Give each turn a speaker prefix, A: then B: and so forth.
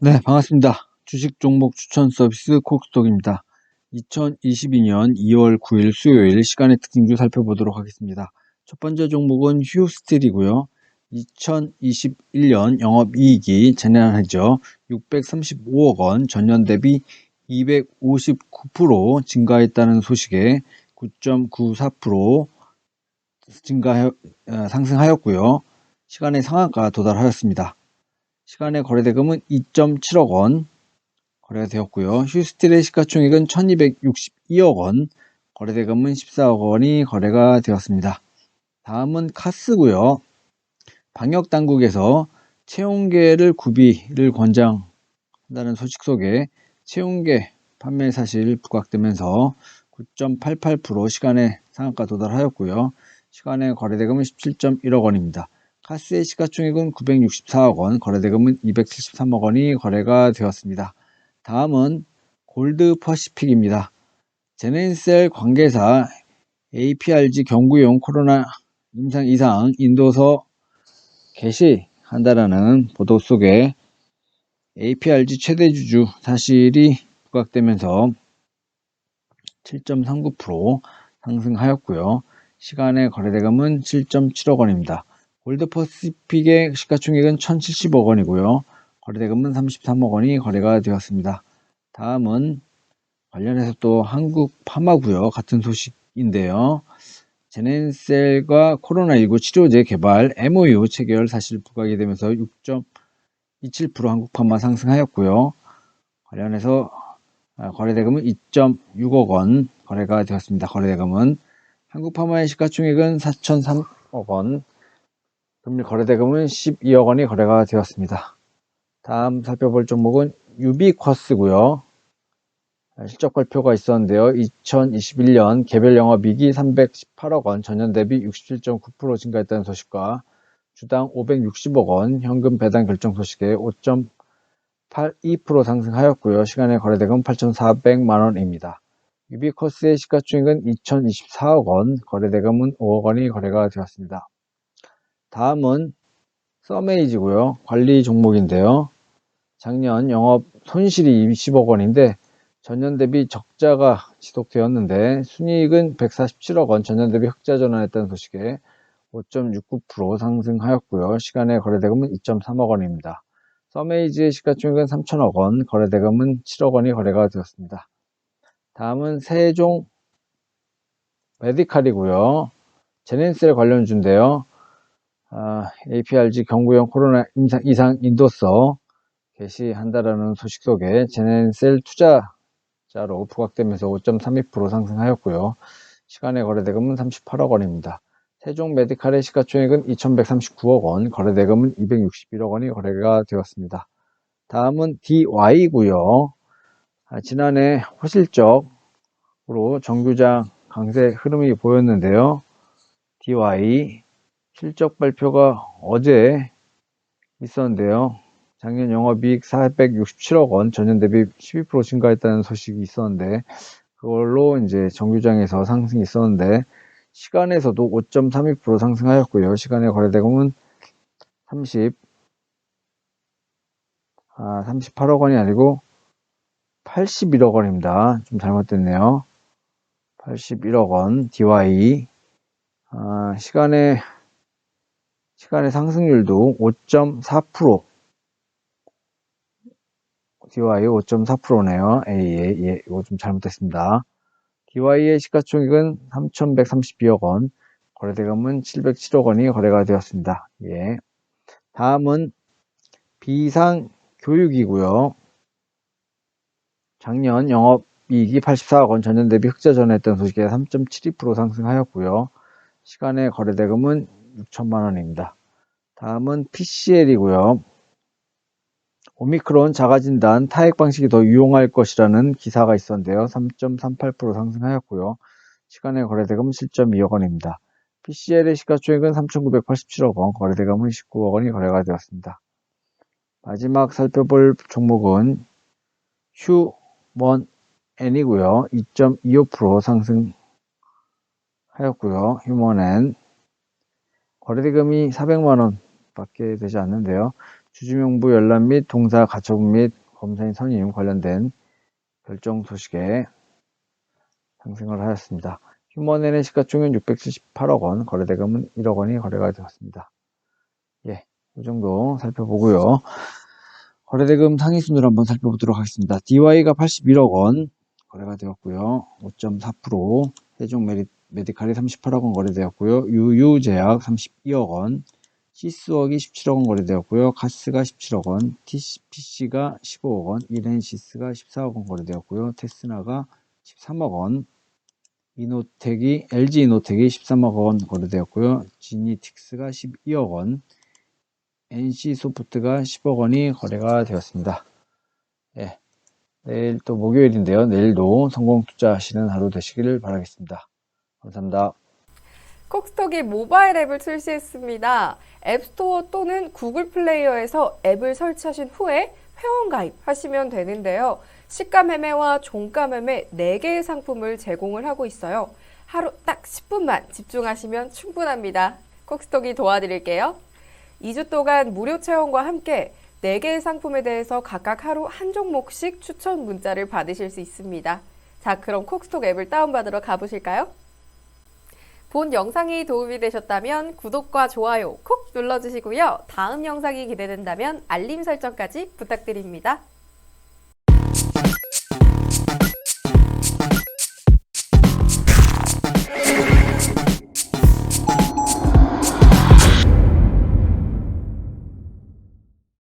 A: 네, 반갑습니다. 주식 종목 추천 서비스 콕스톡입니다. 2022년 2월 9일 수요일 시간의 특징주 살펴보도록 하겠습니다. 첫 번째 종목은 휴스틸이고요. 2021년 영업이익이 재난하죠. 635억 원, 전년 대비 259% 증가했다는 소식에 9.94% 증가 어, 상승하였고요. 시간의 상한가 도달하였습니다. 시간의 거래대금은 2.7억 원 거래가 되었고요. 휴스틸의 시가총액은 1262억 원, 거래대금은 14억 원이 거래가 되었습니다. 다음은 카스고요. 방역 당국에서 체온계를 구비를 권장한다는 소식 속에 체온계 판매 사실 부각되면서 9.88% 시간의 상한가 도달하였고요. 시간의 거래대금은 17.1억 원입니다. 카스의 시가총액은 964억 원, 거래대금은 273억 원이 거래가 되었습니다. 다음은 골드 퍼시픽입니다. 제넨셀 관계사 APRG 경구용 코로나 임상 이상 인도서 개시한다라는 보도 속에 APRG 최대 주주 사실이 부각되면서 7.39% 상승하였고요. 시간의 거래대금은 7.7억 원입니다. 골드퍼시픽의 시가총액은 1,070억 원이고요. 거래대금은 33억 원이 거래가 되었습니다. 다음은 관련해서 또 한국 파마고요. 같은 소식인데요. 제넨셀과 코로나19 치료제 개발 MOU 체결 사실 부각이 되면서 6.27% 한국 파마 상승하였고요. 관련해서 아, 거래대금은 2.6억 원 거래가 되었습니다. 거래대금은 한국 파마의 시가총액은 4,003억 원, 금리 거래대금은 12억 원이 거래가 되었습니다. 다음 살펴볼 종목은 유비쿼스고요. 실적 발표가 있었는데요. 2021년 개별 영업이익이 318억 원, 전년 대비 67.9% 증가했다는 소식과 주당 560억 원 현금 배당 결정 소식에 5.82% 상승하였고요. 시간의 거래대금 8,400만 원입니다. 유비쿼스의 시가총액은 2024억 원, 거래대금은 5억 원이 거래가 되었습니다. 다음은 서메이지고요. 관리 종목인데요. 작년 영업 손실이 20억 원인데 전년 대비 적자가 지속되었는데 순이익은 147억 원, 전년 대비 흑자 전환했다는 소식에 5.69% 상승하였고요. 시간의 거래대금은 2.3억 원입니다. 서메이지의 시가총액은 3천억 원, 거래대금은 7억 원이 거래가 되었습니다. 다음은 세종 메디칼이고요. 제넨셀 관련주인데요. 아, APRG 경구용 코로나 임상, 이상 인도서 개시한다라는 소식 속에 제넨셀 투자자로 부각되면서 5.32% 상승하였고요. 시간의 거래대금은 38억 원입니다. 세종 메디칼의 시가총액은 2,139억 원, 거래대금은 261억 원이 거래가 되었습니다. 다음은 DY고요. 아, 지난해 호실적으로 정규장 강세 흐름이 보였는데요. DY 실적 발표가 어제 있었는데요. 작년 영업이익 467억 원, 전년 대비 12% 증가했다는 소식이 있었는데, 그걸로 이제 정규장에서 상승이 있었는데, 시간에서도 5.32% 상승하였고요. 시간의 거래대금은 30, 아, 38억 원이 아니고 81억 원입니다. 좀 잘못됐네요. 81억 원, DY. 아, 시간의 시간의 상승률도 5.4% DY 5.4%네요. A, 예, 예, 이거 좀 잘못됐습니다. DY의 시가총액은 3,132억 원, 거래대금은 707억 원이 거래가 되었습니다. 예. 다음은 비상 교육이고요. 작년 영업이익이 84억 원, 전년 대비 흑자 전했던 소식에 3.72% 상승하였고요. 시간의 거래대금은 6천만 원입니다. 다음은 PCL이고요. 오미크론 자가진단 타액 방식이 더 유용할 것이라는 기사가 있었는데요. 3.38% 상승하였고요. 시간의 거래대금은 7.2억 원입니다. PCL의 시가총액은 3,987억 원, 거래대금은 19억 원이 거래가 되었습니다. 마지막 살펴볼 종목은 휴먼N이고요. 2.25% 상승하였고요. 휴먼N 거래대금이 400만원 밖에 되지 않는데요. 주주명부 열람 및 동사 가처분 및 검사인 선임 관련된 결정 소식에 상승을 하였습니다. 휴먼엔의 시가총액 678억 원, 거래대금은 1억 원이 거래가 되었습니다. 예, 이 정도 살펴보고요. 거래대금 상위 순으로 한번 살펴보도록 하겠습니다. DY가 81억 원 거래가 되었고요. 5.4% 세종 메리, 메디칼이 38억 원 거래되었고요. 유유제약 32억 원, 시스웍이 17억 원 거래되었고요. 가스가 17억 원, TCPC가 15억 원, 이렌시스가 14억 원 거래되었고요. 테스나가 13억 원, 이노텍이 LG 이노텍이 13억 원 거래되었고요. 지니틱스가 12억 원, NC 소프트가 10억 원이 거래가 되었습니다. 예. 내일 또 목요일인데요. 내일도 성공 투자하시는 하루 되시기를 바라겠습니다. 감사합니다.
B: 콕스톡이 모바일 앱을 출시했습니다. 앱스토어 또는 구글 플레이어에서 앱을 설치하신 후에 회원 가입하시면 되는데요. 시가 매매와 종가 매매 4개의 상품을 제공을 하고 있어요. 하루 딱 10분만 집중하시면 충분합니다. 콕스톡이 도와드릴게요. 2주 동안 무료 체험과 함께 4개의 상품에 대해서 각각 하루 한 종목씩 추천 문자를 받으실 수 있습니다. 자, 그럼 콕스톡 앱을 다운받으러 가보실까요? 본 영상이 도움이 되셨다면 구독과 좋아요 콕 눌러주시고요. 다음 영상이 기대된다면 알림 설정까지 부탁드립니다.